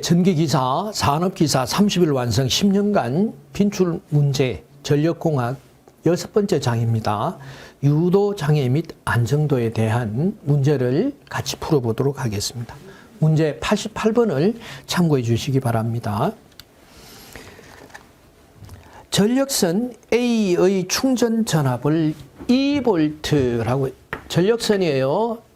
전기기사, 산업기사 30일 완성 10년간 빈출 문제 전력공학 여섯 번째 장입니다. 유도 장애 및 안정도에 대한 문제를 같이 풀어보도록 하겠습니다. 문제 88번을 참고해 주시기 바랍니다. 전력선 A의 충전 전압을 2V라고 전력선이에요.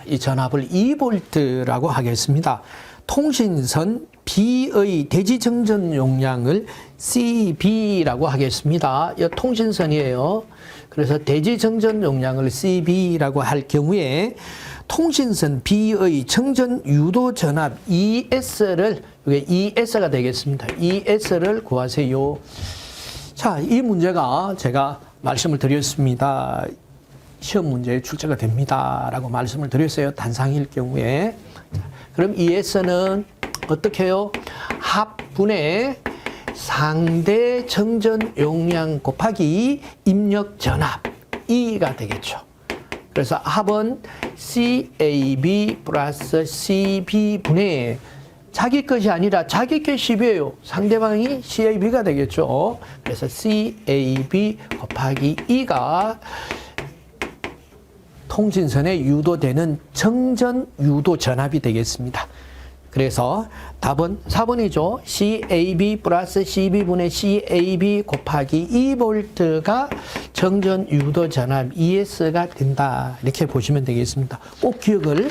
자, 이 전압을 2V라고 하겠습니다. 통신선 B의 대지 정전 용량을 CB라고 하겠습니다. 이 통신선이에요. 그래서 대지 정전 용량을 CB라고 할 경우에 통신선 B의 정전 유도 전압 ES를 이게 ES가 되겠습니다. ES를 구하세요. 자, 이 문제가 제가 말씀을 드렸습니다. 시험 문제에 출제가 됩니다. 라고 말씀을 드렸어요. 단상일 경우에. 자, 그럼 ES는 어떻게 해요? 합분의 상대 정전 용량 곱하기 입력 전압 E가 되겠죠. 그래서 합은 CAB 플러스 CB분의 자기 것이 아니라 자기 게 10이에요. 상대방이 CAB가 되겠죠. 그래서 CAB 곱하기 E가 통신선에 유도되는 정전 유도 전압이 되겠습니다. 그래서 답은 4번이죠. CAB 플러스 CB분의 CAB 곱하기 2V가 정전 유도 전압 ES가 된다. 이렇게 보시면 되겠습니다. 꼭 기억을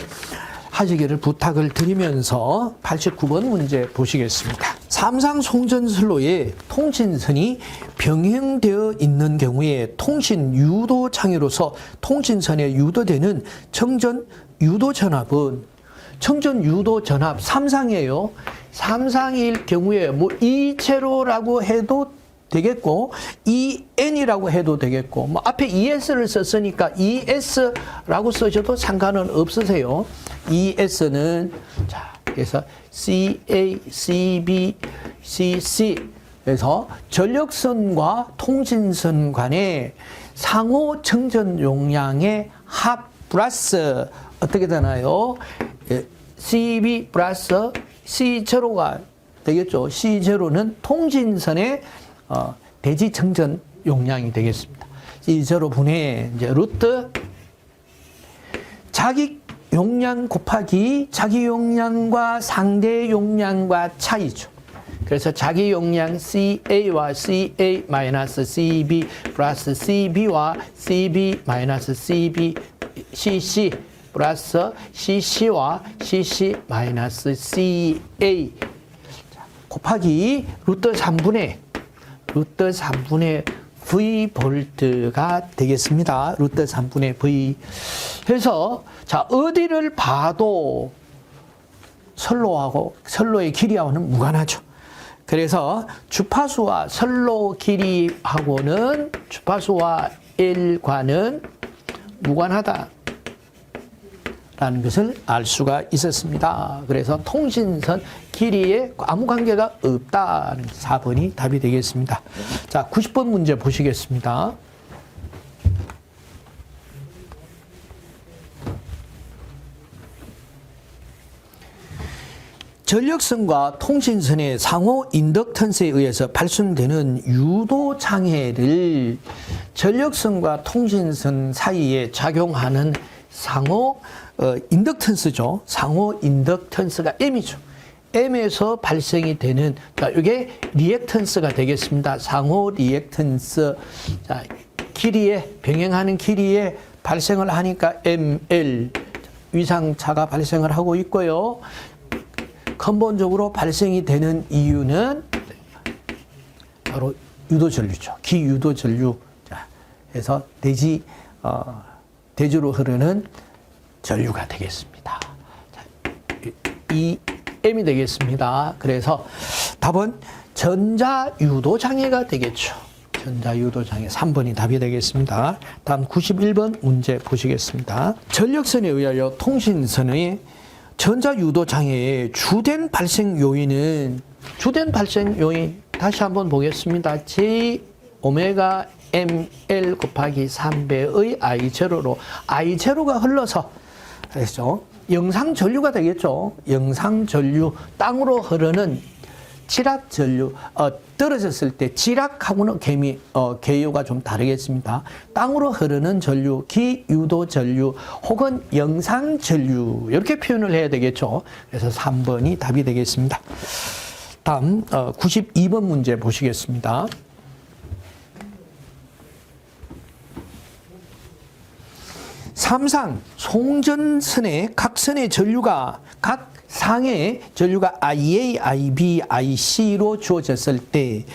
하시기를 부탁을 드리면서 89번 문제 보시겠습니다. 삼상 송전선로에 통신선이 병행되어 있는 경우에 통신 유도 창의로서 통신선에 유도되는 정전 유도 전압은 청전 유도 전압 삼상이에요. 삼상일 경우에 뭐 이체로라고 해도 되겠고 EN이라고 해도 되겠고 뭐 앞에 ES를 썼으니까 ES라고 쓰셔도 상관은 없으세요. ES는 자 그래서 CA, CB, CC 그래서 전력선과 통신선 간의 상호 청전 용량의 합 플러스 어떻게 되나요? 예, CB 플러스 C0가 되겠죠. C0는 통신선의 어, 대지 청전 용량이 되겠습니다. C0 분의 이제 루트 자기 용량 곱하기 자기 용량과 상대 용량과 차이죠. 그래서 자기 용량 CA와 CA 마이너스 CB 플러스 CB와 CB 마이너스 CB CC 플러스 CC와 CC 마이너스 CA 곱하기 루트 3분의 루트 3분의 V 볼트가 되겠습니다. 루트 3분의 V. 해서 자 어디를 봐도 선로하고 선로의 길이하고는 무관하죠. 그래서 주파수와 선로 길이하고는 주파수와 L과는 무관하다. 라는 것을 알 수가 있었습니다. 그래서 통신선 길이에 아무 관계가 없다는 4번이 답이 되겠습니다. 자, 90번 문제 보시겠습니다. 전력선과 통신선의 상호 인덕턴스에 의해서 발생되는 유도 장애를 전력선과 통신선 사이에 작용하는 상호 어, 인덕턴스죠. 상호 인덕턴스가 M이죠. M에서 발생이 되는 자, 이게 리액턴스가 되겠습니다. 상호 리액턴스. 자, 길이에 병행하는 길이에 발생을 하니까 ML 위상차가 발생을 하고 있고요. 근본적으로 발생이 되는 이유는 바로 유도 전류죠. 기유도 전류. 자, 해서 대지 어, 대주로 흐르는 전류가 되겠습니다. 자, 이 M이 되겠습니다. 그래서 답은 전자유도 장애가 되겠죠. 전자유도 장애 3번이 답이 되겠습니다. 다음 91번 문제 보시겠습니다. 전력선에 의하여 통신선의 전자유도 장애의 주된 발생 요인은 주된 발생 요인 다시 한번 보겠습니다. J 오메가 ML 곱하기 3배의 I 제로로 I 제로가 흘러서 그래서 영상 전류가 되겠죠. 영상 전류 땅으로 흐르는 지락 전류 어, 떨어졌을 때 지락하고는 개미 어, 개요가 좀 다르겠습니다. 땅으로 흐르는 전류, 기유도 전류 혹은 영상 전류 이렇게 표현을 해야 되겠죠. 그래서 3번이 답이 되겠습니다. 다음 어, 92번 문제 보시겠습니다. 삼상 송전선의 각 선의 전류가 각 상의 전류가 IA, IB, IC로 주어졌을 때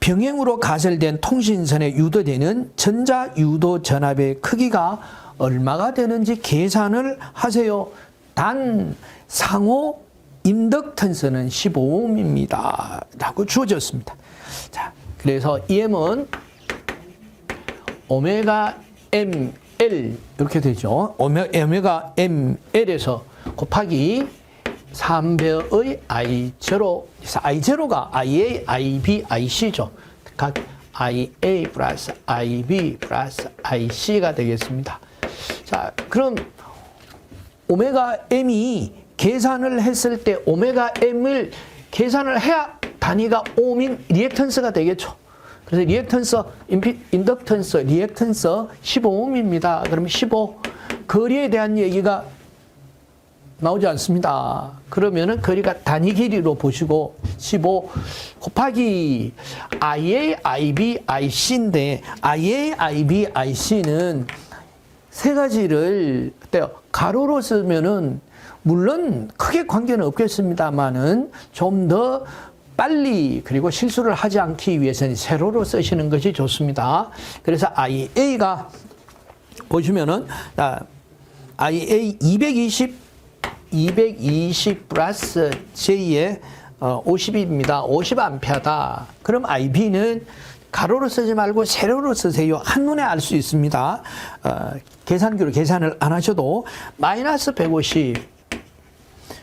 병행으로 가설된 통신선에 유도되는 전자 유도 전압의 크기가 얼마가 되는지 계산을 하세요. 단 상호 인덕턴스는 15ohm입니다. 라고 주어졌습니다. 자, 그래서 EM은 오메가 ML 이렇게 되죠. 오메- 오메가 ML에서 곱하기 3배의 I 제로, I 제로가 IA, IB, IC죠. 각 IA 플러스 IB 플러스 IC가 되겠습니다. 자, 그럼 오메가 M이 계산을 했을 때 오메가 M을 계산을 해야 단위가 옴인 리액턴스가 되겠죠. 그래서 리액턴스, 인피, 인덕턴스, 리액턴스 15옴입니다. 그러면 15. 거리에 대한 얘기가 나오지 않습니다. 그러면은 거리가 단위 길이로 보시고 15 곱하기 IA, IB, IC인데 IA, IB, IC는 세 가지를 어때요? 가로로 쓰면은 물론 크게 관계는 없겠습니다만은 좀더 빨리 그리고 실수를 하지 않기 위해서는 세로로 쓰시는 것이 좋습니다. 그래서 IA가 보시면은 아, IA 220 220 플러스 J의 어, 50입니다. 50암페어다. 그럼 IB는 가로로 쓰지 말고 세로로 쓰세요. 한눈에 알 수 있습니다. 어, 계산기로 계산을 안 하셔도 마이너스 150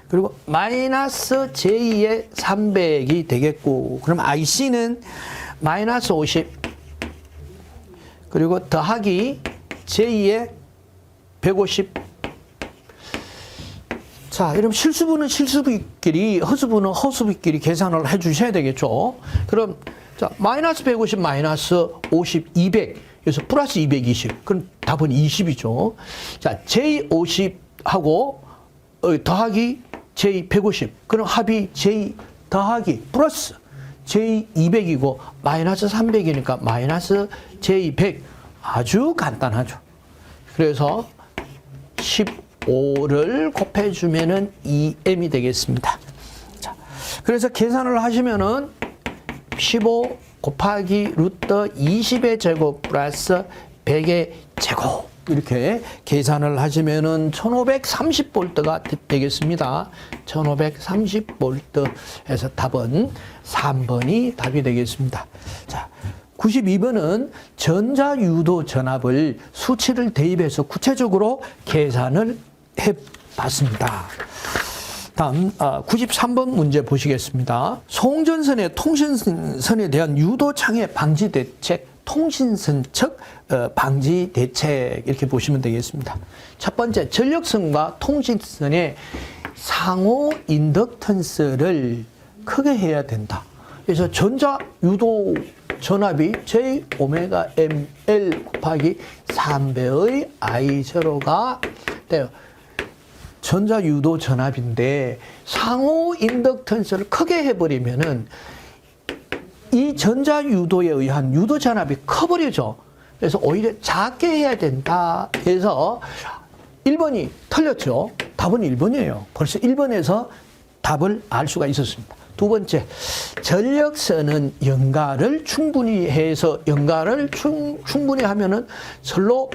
그리고 마이너스 J의 300이 되겠고 그럼 IC는 마이너스 50 그리고 더하기 J의 150 자, 이러면 실수분은 실수비끼리, 허수분은 허수비끼리 계산을 해 주셔야 되겠죠. 그럼, 자, 마이너스 150, 마이너스 50, 200. 그래서 플러스 220. 그럼 답은 20이죠. 자, J50하고 어, 더하기 J150. 그럼 합이 J 더하기 플러스 J200이고 마이너스 300이니까 마이너스 J100. 아주 간단하죠. 그래서 15를 곱해주면은 2m이 되겠습니다. 자, 그래서 계산을 하시면은 15 곱하기 루트 20의 제곱 플러스 100의 제곱 이렇게 계산을 하시면은 1530볼트가 되겠습니다. 1530볼트 해서 답은 3번이 답이 되겠습니다. 자, 92번은 전자유도 전압을 수치를 대입해서 구체적으로 계산을 해 봤습니다. 다음 93번 문제 보시겠습니다. 송전선의 통신선에 대한 유도 장애 방지 대책, 통신선 측 어, 방지 대책 이렇게 보시면 되겠습니다. 첫 번째 전력선과 통신선의 상호 인덕턴스를 크게 해야 된다. 그래서 전자 유도 전압이 J 오메가 ML 곱하기 3배의 I 제로가 돼요. 전자 유도 전압인데 상호 인덕턴스를 크게 해버리면은 이 전자 유도에 의한 유도 전압이 커버리죠. 그래서 오히려 작게 해야 된다 해서 1번이 틀렸죠. 답은 1번이에요. 벌써 1번에서 답을 알 수가 있었습니다. 두 번째, 전력선은 연가를 충분히 해서 연가를 충, 충분히 하면은 설로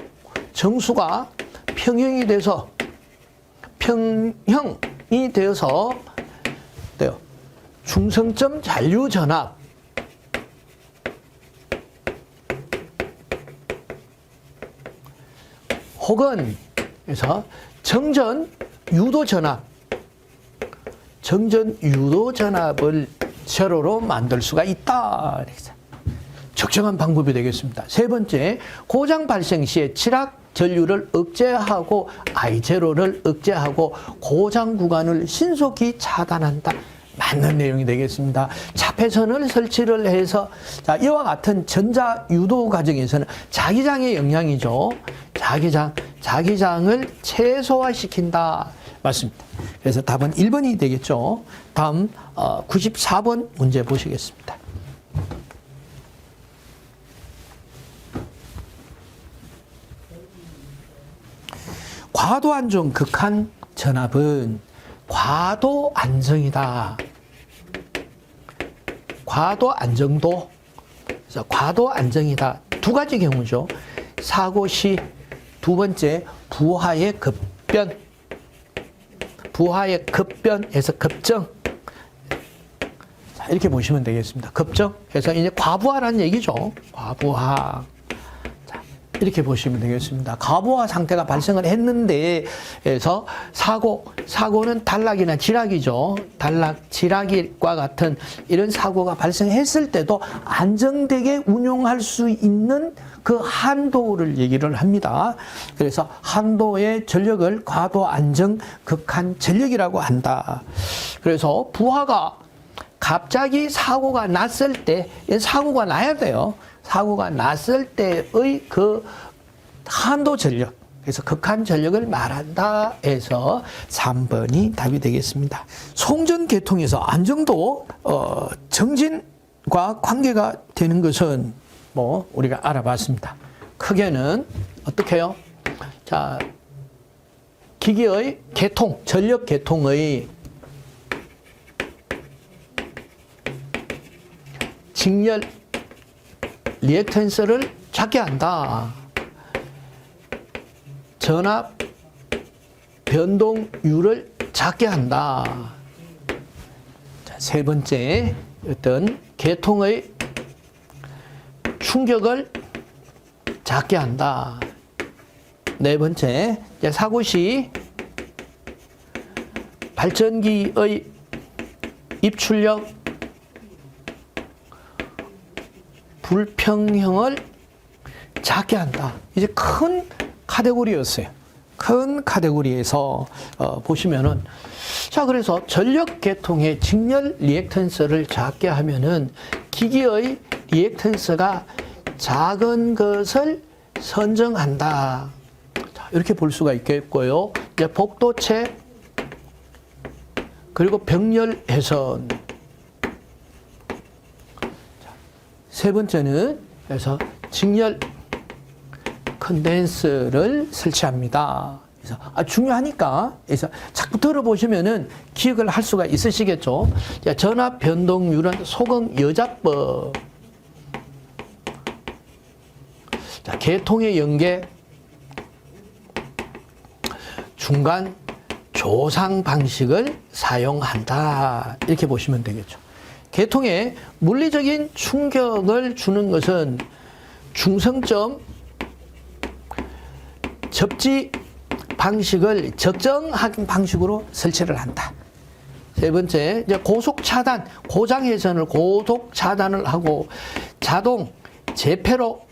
정수가 평형이 돼서 평형이 되어서. 중성점 잔류 전압 혹은 그래서 정전 유도 전압 정전 유도 전압을 세로로 만들 수가 있다. 적정한 방법이 되겠습니다. 세 번째, 고장 발생 시에 칠악 전류를 억제하고 I0를 억제하고 고장 구간을 신속히 차단한다. 맞는 내용이 되겠습니다. 차폐선을 설치를 해서 자, 이와 같은 전자 유도 과정에서는 자기장의 영향이죠. 자기장, 자기장을 최소화시킨다. 맞습니다. 그래서 답은 1번이 되겠죠. 다음 어, 94번 문제 보시겠습니다. 과도 안정 극한 전압은 과도 안정이다. 과도 안정도. 과도 안정이다. 두 가지 경우죠. 사고 시 두 번째 부하의 급변. 부하의 급변에서 급정. 자, 이렇게 보시면 되겠습니다. 급정. 그래서 이제 과부하라는 얘기죠. 과부하. 자, 이렇게 보시면 되겠습니다. 과부하 상태가 발생을 했는데, 에서 사고, 사고는 단락이나 지락이죠. 단락, 지락과 같은 이런 사고가 발생했을 때도 안정되게 운용할 수 있는 그 한도를 얘기를 합니다. 그래서 한도의 전력을 과도 안정 극한 전력이라고 한다. 그래서 부하가 갑자기 사고가 났을 때, 사고가 나야 돼요. 사고가 났을 때의 그 한도 전력, 그래서 극한 전력을 말한다 해서 3번이 답이 되겠습니다. 송전 계통에서 안정도 어, 정진과 관계가 되는 것은 뭐 우리가 알아봤습니다. 크게는 어떻게 해요? 자, 기기의 계통, 전력 계통의 직렬 리액턴스를 작게 한다. 전압 변동율을 작게 한다. 자, 세 번째, 어떤 계통의 충격을 작게 한다. 네 번째, 사고 시 발전기의 입출력 불평형을 작게 한다. 이제 큰 카테고리였어요. 큰 카테고리에서 어, 보시면은 자 그래서 전력 계통의 직렬 리액턴스를 작게 하면은 기기의 리액턴스가 작은 것을 선정한다. 자, 이렇게 볼 수가 있겠고요. 이제 복도체 그리고 병렬 해선 세 번째는 그래서 직렬 컨덴서를 설치합니다. 그래서 아, 중요하니까 그래서 자꾸 들어보시면은 기억을 할 수가 있으시겠죠. 자, 전압 변동률은 소금 여자법. 자, 계통의 연계 중간 조상 방식을 사용한다. 이렇게 보시면 되겠죠. 계통에 물리적인 충격을 주는 것은 중성점 접지 방식을 적정한 방식으로 설치를 한다. 세 번째, 이제 고속 차단, 고장 회선을 고속 차단을 하고 자동 재폐로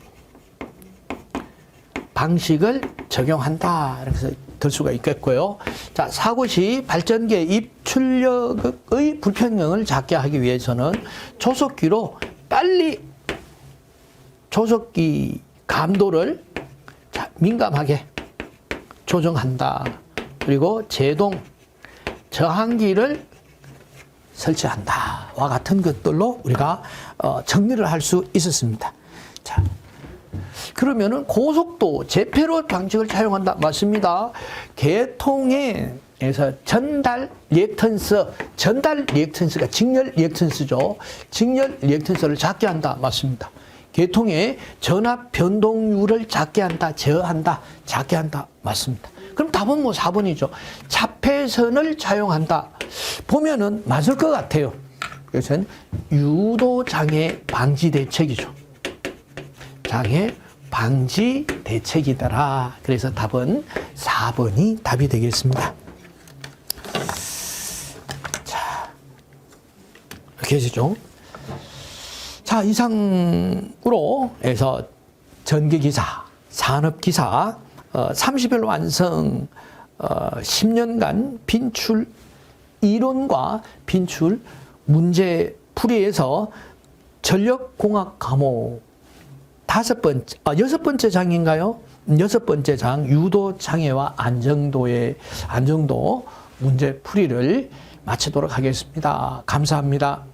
방식을 적용한다. 이렇게 들 수가 있겠고요. 자, 사고 시 발전기의 입 출력의 불평형을 작게 하기 위해서는 조속기로 빨리 조속기 감도를 자, 민감하게 조정한다. 그리고 제동 저항기를 설치한다. 와 같은 것들로 우리가 어, 정리를 할 수 있었습니다. 자, 그러면은 고속도 재폐로 방식을 사용한다. 맞습니다. 계통 에서 전달 리액턴스, 전달 리액턴스가 직렬 리액턴스죠. 직렬 리액턴스를 작게 한다. 맞습니다. 계통의 전압 변동률을 작게 한다, 제어한다, 작게 한다. 맞습니다. 그럼 답은 뭐 4번이죠. 차폐선을 사용한다. 보면은 맞을 것 같아요. 그것은 유도 장애 방지 대책이죠. 장애 방지 대책이더라. 그래서 답은 4번이 답이 되겠습니다. 해주죠. 자, 이상으로 해서 전기기사, 산업기사, 어, 30일 완성 어, 10년간 빈출 이론과 빈출 문제 풀이에서 전력공학 과목 다섯 번째, 아, 여섯 번째 장인가요? 여섯 번째 장, 유도 장애와 안정도의, 안정도 문제 풀이를 마치도록 하겠습니다. 감사합니다.